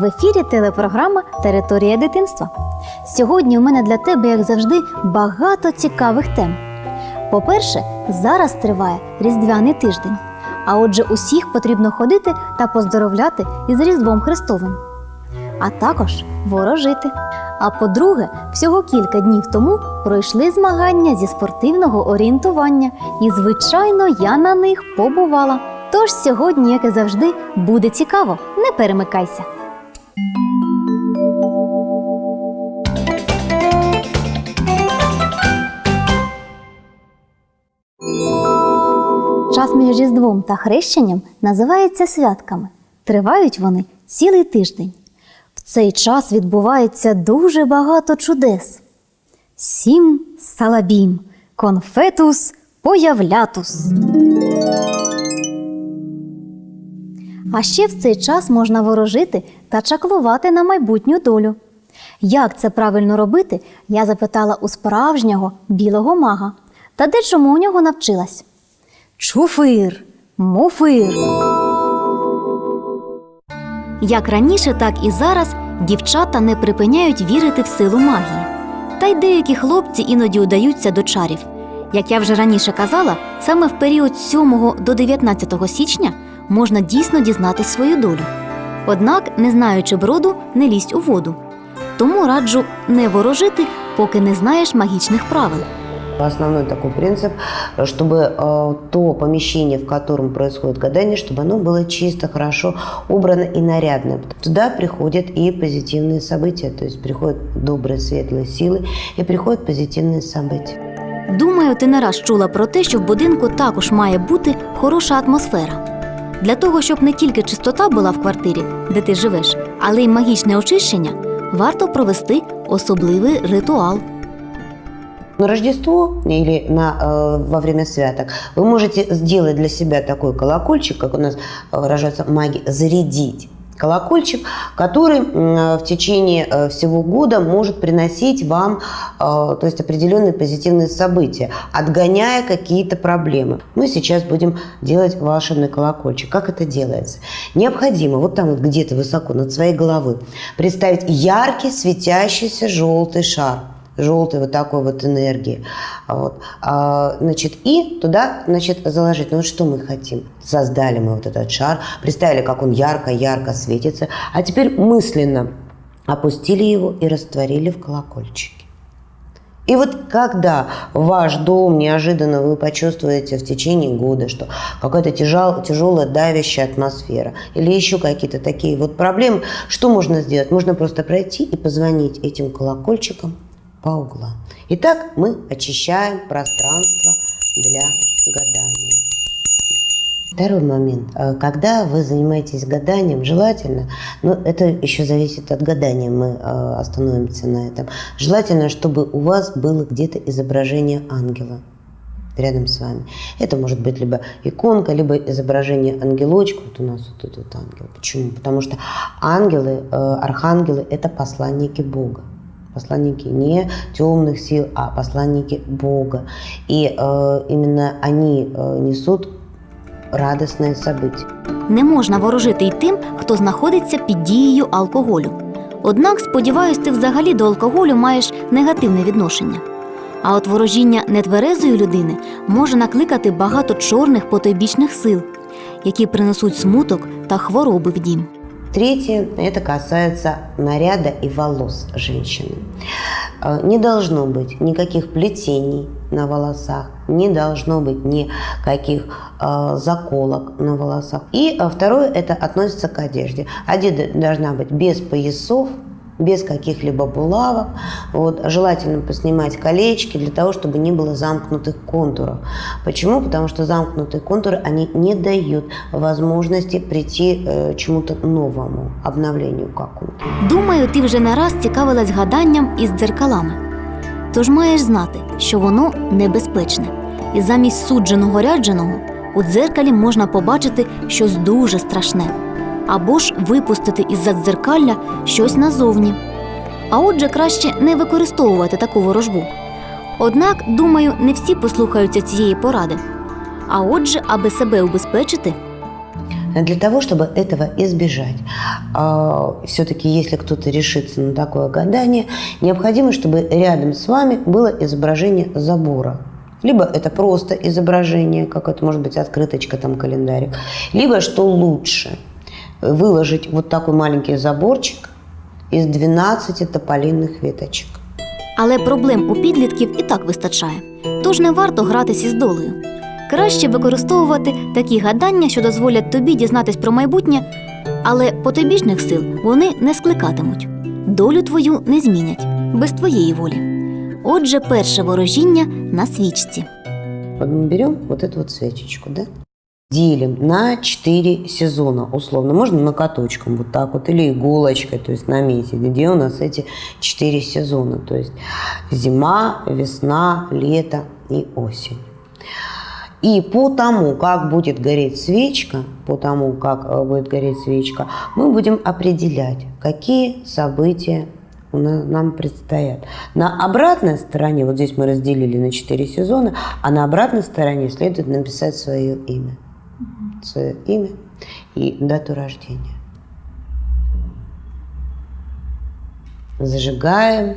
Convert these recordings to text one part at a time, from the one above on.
В ефірі телепрограма Територія дитинства. Сьогодні у мене для тебе, як завжди, багато цікавих тем. По-перше, зараз триває Різдвяний тиждень. А отже, усіх потрібно ходити та поздоровляти із Різдвом Христовим, а також ворожити. А по-друге, всього кілька днів тому пройшли змагання зі спортивного орієнтування, і, звичайно, я на них побувала. Тож сьогодні, як і завжди, буде цікаво. Не перемикайся. Час між Різдвом та хрещенням називається святками. Тривають вони цілий тиждень. В цей час відбувається дуже багато чудес. Сім салабім, конфетус появлятус. А ще в цей час можна ворожити та чаклувати на майбутню долю. Як це правильно робити, я запитала у справжнього білого мага. Та де чому у нього навчилась? Чуфир, муфир. Як раніше, так і зараз дівчата не припиняють вірити в силу магії. Та й деякі хлопці іноді удаються до чарів. Як я вже раніше казала, саме в період 7 до 19 січня можна дійсно дізнатись свою долю. Однак, не знаючи броду, не лізь у воду. Тому раджу не ворожити, поки не знаєш магічних правил. Основной такой принцип, чтобы э, то помещение, в котором происходит гадание, чтобы оно было чисто, хорошо убрано и нарядно. Туда приходят и позитивные события, то есть приходят добрые, светлые силы и приходят позитивные события. Думаю, ти не раз чула про те, що в будинку також має бути хороша атмосфера. Для того, щоб не тільки чистота була в квартирі, де ти живеш, але й магічне очищення, варто провести особливий ритуал. На Рождество или на, э, во время святок вы можете сделать для себя такой колокольчик, как у нас выражаются маги, зарядить Колокольчик, который м, в течение э, всего года может приносить вам э, то есть определенные позитивные события, отгоняя какие-то проблемы. Мы сейчас будем делать волшебный колокольчик. Как это делается? Необходимо вот там вот где-то высоко над своей головой представить яркий светящийся желтый шар желтой вот такой вот энергии. Вот. А, значит, и туда значит, заложить. Ну что мы хотим? Создали мы вот этот шар, представили, как он ярко-ярко светится, а теперь мысленно опустили его и растворили в колокольчике. И вот когда ваш дом неожиданно вы почувствуете в течение года, что какая-то тяжел, тяжелая давящая атмосфера или еще какие-то такие вот проблемы, что можно сделать? Можно просто пройти и позвонить этим колокольчикам по углам. Итак, мы очищаем пространство для гадания. Второй момент. Э, Когда вы занимаетесь гаданием, желательно, но это еще зависит от гадания, мы э, остановимся на этом, желательно, чтобы у вас было где-то изображение ангела рядом с вами. Это может быть либо иконка, либо изображение ангелочка. Вот у нас вот этот ангел. Почему? Потому что ангелы, э, архангелы – это посланники Бога посланники не темных сил, а посланники Бога. И э, именно они э, несут радостные события. Не можна ворожити й тим, хто знаходиться під дією алкоголю. Однак, сподіваюсь, ти взагалі до алкоголю маєш негативне відношення. А от ворожіння нетверезої людини може накликати багато чорних потойбічних сил, які принесуть смуток та хвороби в дім. Третье – это касается наряда и волос женщины. Э, Не должно быть никаких плетений на волосах, не должно быть никаких э, заколок на волосах. И э, второе – это относится к одежде. Одежда должна быть без поясов, без каких-либо булавок. Вот. Желательно поснимать колечки для того, чтобы не было замкнутых контуров. Почему? Потому что замкнутые контуры, они не дают возможности прийти э, чему-то новому, обновлению какому-то. Думаю, ти вже не раз цікавилась гаданням із дзеркалами. Тож маєш знати, що воно небезпечне, і замість судженого рядженого у дзеркалі можна побачити щось дуже страшне, або ж випустити із-за дзеркалля щось назовні. А отже, краще не використовувати таку ворожбу. Однак, думаю, не всі послухаються цієї поради. А отже, аби себе убезпечити, Для того, чтобы этого избежать, все-таки если кто-то решится на такое гадание, необходимо, чтобы рядом с вами было изображение забора. Либо это просто изображение, как это может быть открыточка, там календарик. Либо, что лучше, выложить вот такой маленький заборчик из 12 тополинных веточек. Але проблем у підлітків і так вистачає, тож не варто гратися із долею. Краще використовувати такі гадання, що дозволять тобі дізнатись про майбутнє, але потойбічних сил вони не скликатимуть. Долю твою не змінять без твоєї волі. Отже, перше ворожіння на свічці. Вот мы берем вот эту вот свечечку, да? Делим на 4 сезона, условно. Можно накаточком вот так вот, или иголочкой, то есть наметить, где у нас эти 4 сезона. То есть зима, весна, лето и осень. И по тому, как будет гореть свечка, по тому, как э, будет гореть свечка, мы будем определять, какие события на- нам предстоят. На обратной стороне, вот здесь мы разделили на 4 сезона, а на обратной стороне следует написать свое имя. Свое имя и дату рождения. Зажигаем.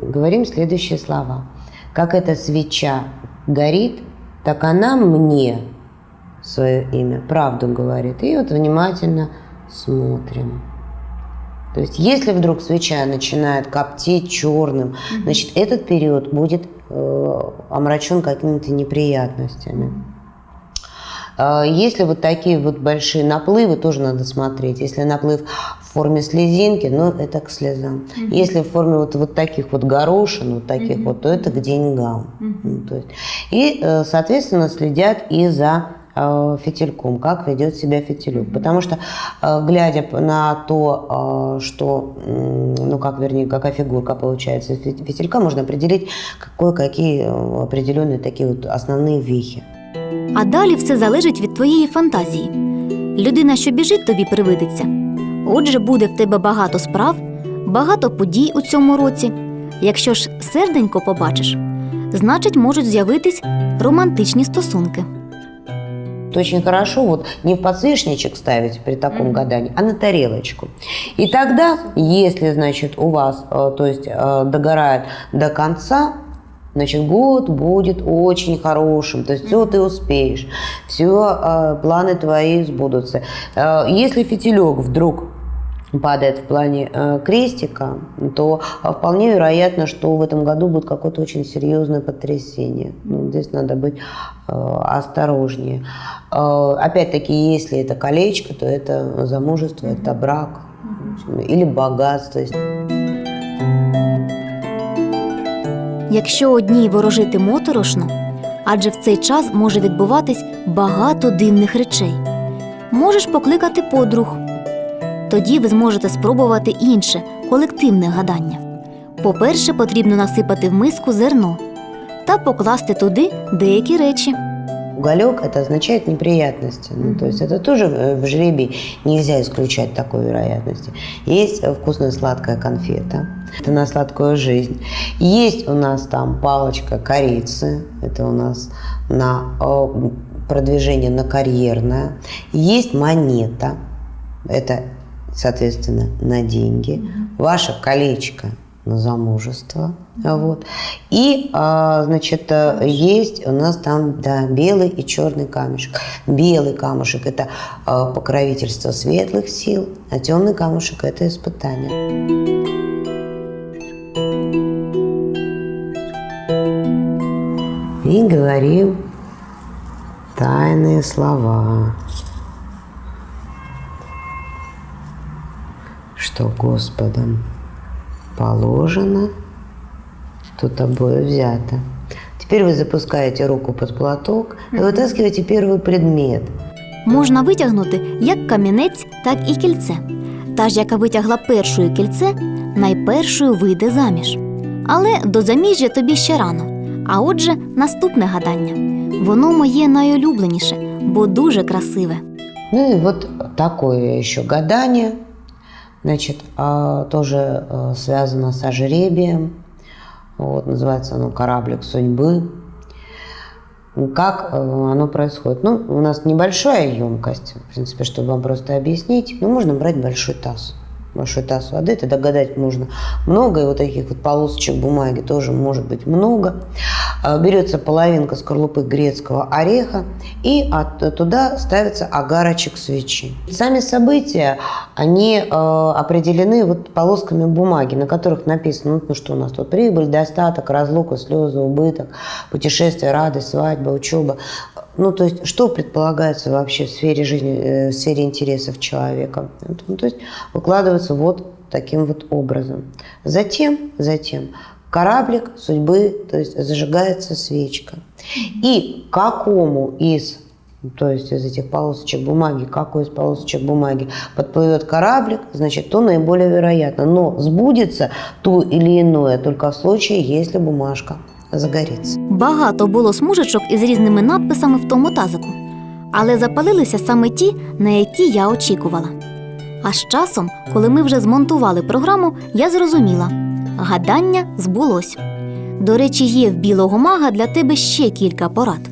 Говорим следующие слова. Как эта свеча горит, так она мне свое имя, правду говорит. И вот внимательно смотрим. То есть, если вдруг свеча начинает коптить черным, значит, этот период будет омрачен какими-то неприятностями. А Если вот такие вот большие наплывы, тоже надо смотреть. Если наплыв в форме слезинки, ну, это к слезам. Если в форме вот, вот таких вот горошин, вот таких вот, то это к деньгам. Ну, то есть. И, э, соответственно, следят и за э, фитильком, как ведет себя фитилек. Потому что, э, глядя п- на то, э, что, м, ну, как, вернее, какая фигурка получается из фит- фитилька, можно определить, какое, какие э, определенные такие вот основные вехи. А далі все залежить від твоєї фантазії. Людина, що біжить, тобі привидиться. Отже, буде в тебе багато справ, багато подій у цьому році. Якщо ж серденько побачиш, значить можуть з'явитись романтичні стосунки. То очень хорошо вот не в подсвечничек ставить при таком гадании, а на тарелочку. И тогда, если, значит, у вас, э, то есть, э, догорает до конца, значит, год будет очень хорошим. То есть все ты успеешь, все планы твои сбудутся. Э, Если фитилек вдруг падает в плане э, крестика, то э, вполне вероятно, что в этом году будет какое-то очень серьезное потрясение. Ну, здесь надо быть э, осторожнее. Э, опять-таки, если это колечко, то это замужество, это брак в общем, или богатство. Якщо одній ворожити моторошно, адже в цей час може відбуватись багато дивних речей. Можеш покликати подруг. Тоді ви зможете спробувати інше колективне гадання. По-перше, потрібно насипати в миску зерно та покласти туди деякі речі. Уголек это означает неприятности. Ну, то есть это тоже э, в жребий нельзя исключать такой вероятности. Есть э, вкусная сладкая конфета. Это на сладкую жизнь. Есть у нас там палочка корицы. Это у нас на э, продвижение на карьерное. Есть монета. Это, соответственно, на деньги. Ваше колечко на замужество. Вот. И, а, значит, э, есть у нас там, да, белый и черный камешек. Белый камушек – это э, покровительство светлых сил, а темный камушек – это испытание. И говорим тайные слова. Что Господом положено, то тобой взято. Теперь вы запускаете руку под платок и вытаскиваете первый предмет. Можна витягнути як камінець, так і кільце. Та ж, яка витягла першою кільце, найпершою вийде заміж. Але до заміжжя тобі ще рано. А отже, наступне гадання. Воно моє найулюбленіше, бо дуже красиве. Ну и вот такое еще гадание, Значит, а, тоже э, связано со жребием. Вот, называется оно «Кораблик судьбы». как э, оно происходит. Ну, у нас небольшая емкость, в принципе, чтобы вам просто объяснить. Ну, можно брать большой таз. Таз воды, тогда гадать можно много, и вот таких вот полосочек бумаги тоже может быть много. А, Берется половинка скорлупы грецкого ореха, и от- туда ставится агарочек свечи. Сами события, они э, определены вот полосками бумаги, на которых написано, ну, ну, что у нас тут, прибыль, достаток, разлука, слезы, убыток, путешествие, радость, свадьба, учеба. Ну, то есть, что предполагается вообще в сфере жизни, э, в сфере интересов человека. Ну, то есть, выкладывается вот таким вот образом. Затем, затем кораблик судьбы, то есть зажигается свечка. И какому из то есть из этих полосочек бумаги, какой из полосочек бумаги подплывет кораблик, значит, то наиболее вероятно. Но сбудется то или иное только в случае, если бумажка загорится. Багато було смужечок із різними надписами в тому тазику, але запалилися саме ті, на які я очікувала. А з часом, коли ми вже змонтували програму, я зрозуміла гадання збулось. До речі, є в білого мага для тебе ще кілька порад.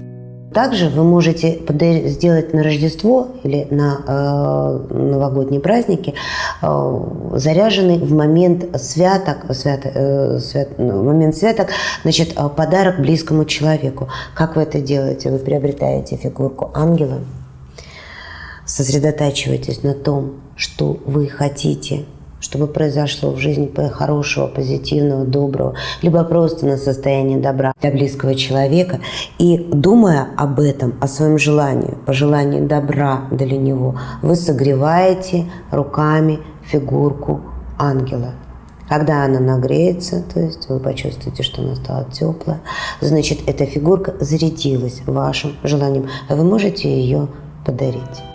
Также вы можете сделать на Рождество или на э, новогодние праздники э, заряженный в момент святок, свято, э, свят- ну, в момент святок, значит, э, подарок близкому человеку. Как вы это делаете? Вы приобретаете фигурку ангела, сосредотачиваетесь на том, что вы хотите, чтобы произошло в жизни хорошего, позитивного, доброго, либо просто на состояние добра для близкого человека. И думая об этом, о своем желании, пожелании добра для него, вы согреваете руками фигурку ангела. Когда она нагреется, то есть вы почувствуете, что она стала теплая, значит, эта фигурка зарядилась вашим желанием, а вы можете ее подарить.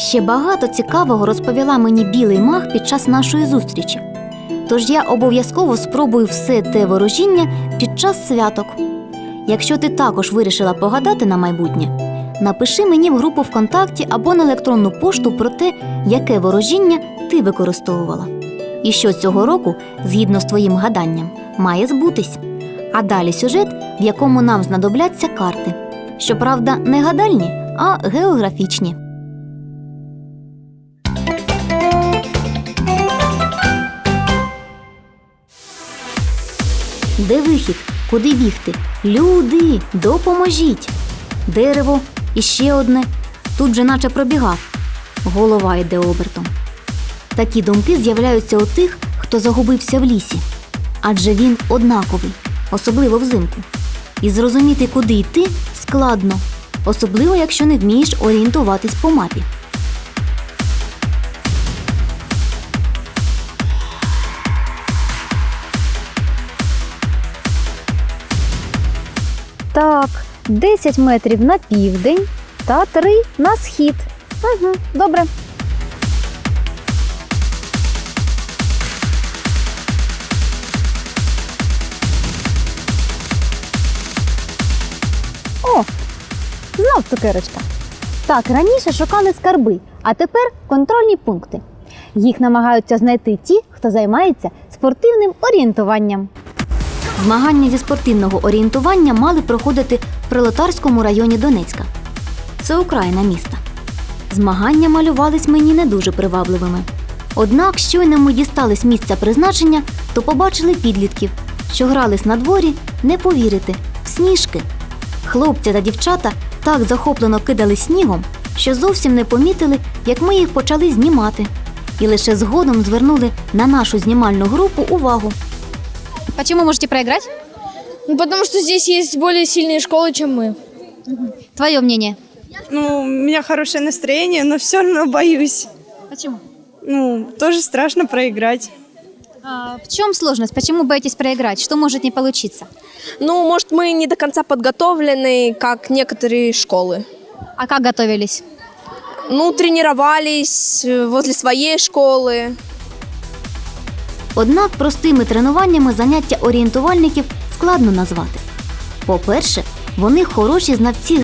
Ще багато цікавого розповіла мені білий маг під час нашої зустрічі. Тож я обов'язково спробую все те ворожіння під час святок. Якщо ти також вирішила погадати на майбутнє, напиши мені в групу ВКонтакті або на електронну пошту про те, яке ворожіння ти використовувала. І що цього року, згідно з твоїм гаданням, має збутись. А далі сюжет, в якому нам знадобляться карти. Щоправда, не гадальні, а географічні. Де вихід? Куди бігти? Люди, допоможіть! Дерево і ще одне. Тут же наче пробігав. Голова йде обертом. Такі думки з'являються у тих, хто загубився в лісі. Адже він однаковий, особливо взимку. І зрозуміти, куди йти, складно, особливо якщо не вмієш орієнтуватись по мапі. Так, 10 метрів на південь та 3 на схід. Угу, добре. О, знов цукерочка. Так, раніше шукали скарби, а тепер контрольні пункти. Їх намагаються знайти ті, хто займається спортивним орієнтуванням. Змагання зі спортивного орієнтування мали проходити в Пролетарському районі Донецька. Це окраїна міста. Змагання малювались мені не дуже привабливими. Однак, щойно ми дістались місця призначення, то побачили підлітків, що грались на дворі, не повірите, в сніжки. Хлопці та дівчата так захоплено кидали снігом, що зовсім не помітили, як ми їх почали знімати. І лише згодом звернули на нашу знімальну групу увагу. Почему можете проиграть? Ну, потому что здесь есть более сильные школы, чем мы. Твое мнение. Ну, у меня хорошее настроение, но все равно боюсь. Почему? Ну, тоже страшно проиграть. А, в чем сложность? Почему боитесь проиграть? Что может не получиться? Ну, может, мы не до конца подготовлены, как некоторые школы. А как готовились? Ну, тренировались э, возле своей школы. Однак простими тренуваннями заняття орієнтувальників складно назвати. По-перше, вони хороші знавці